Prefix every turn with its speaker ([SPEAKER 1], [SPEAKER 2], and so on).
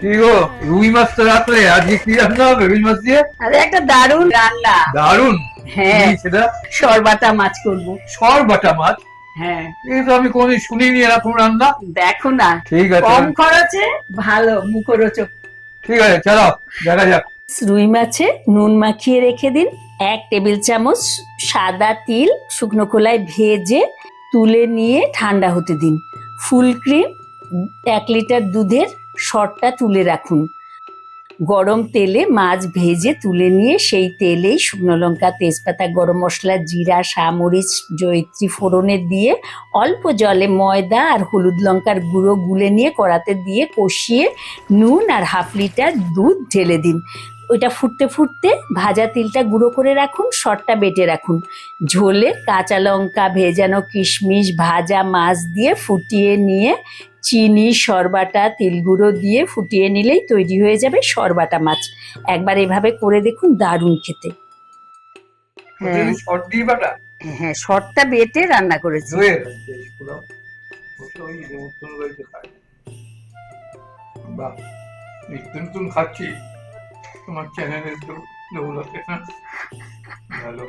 [SPEAKER 1] রুই মাছ তো রাখলে আজকে কি রান্না হবে? রুই মাছ দিয়ে?
[SPEAKER 2] আরে একটা দারুণ রান্না।
[SPEAKER 1] দারুণ
[SPEAKER 2] হ্যাঁ।
[SPEAKER 1] সেটা?
[SPEAKER 2] সরবাটা মাছ করব। হ্যাঁ।
[SPEAKER 1] এই তো আমি কোনোদিন শুনিনি এরকম রান্না।
[SPEAKER 2] দেখো না।
[SPEAKER 1] ঠিক আছে।
[SPEAKER 2] কম খরচে ভালো মুখরোচক।
[SPEAKER 1] ঠিক আছে চলো দেখা যাক।
[SPEAKER 2] রুই মাছে নুন মাখিয়ে রেখে দিন। এক টেবিল চামচ সাদা তিল শুকনো খোলায় ভেজে তুলে নিয়ে ঠান্ডা হতে দিন। ফুল ক্রিম এক লিটার দুধের শটটা তুলে রাখুন। গরম তেলে মাছ ভেজে তুলে নিয়ে সেই তেলেই শুকনো লঙ্কা, তেজপাতা, গরম মশলা, জিরা সামরিচ জয়িত্রী ফোড়নে দিয়ে অল্প জলে ময়দা আর হলুদ লঙ্কার গুঁড়ো গুলে নিয়ে কড়াতে দিয়ে কষিয়ে নুন আর হাফ লিটার দুধ ঢেলে দিন। ওইটা ফুটতে ফুটতে ভাজা তিলটা গুঁড়ো করে রাখুন, শটটা বেটে রাখুন। ঝোলে কাঁচা লঙ্কা, ভেজানো কিশমিশ, ভাজা মাছ দিয়ে ফুটিয়ে নিয়ে চিনি সরবাটা তিল গুঁড়ো দিয়ে ফুটিয়ে নিলেই তৈরি হয়ে যাবে সরবাটা মাছ। একবার এভাবে করে দেখুন দারুণ খেতে। হ্যাঁ।
[SPEAKER 1] শর্ট বাটা?
[SPEAKER 2] হ্যাঁ বেটে রান্না করেছি।
[SPEAKER 1] খাচ্ছি। তোমার চ্যানেলে তো লোক লাগে না ভালো।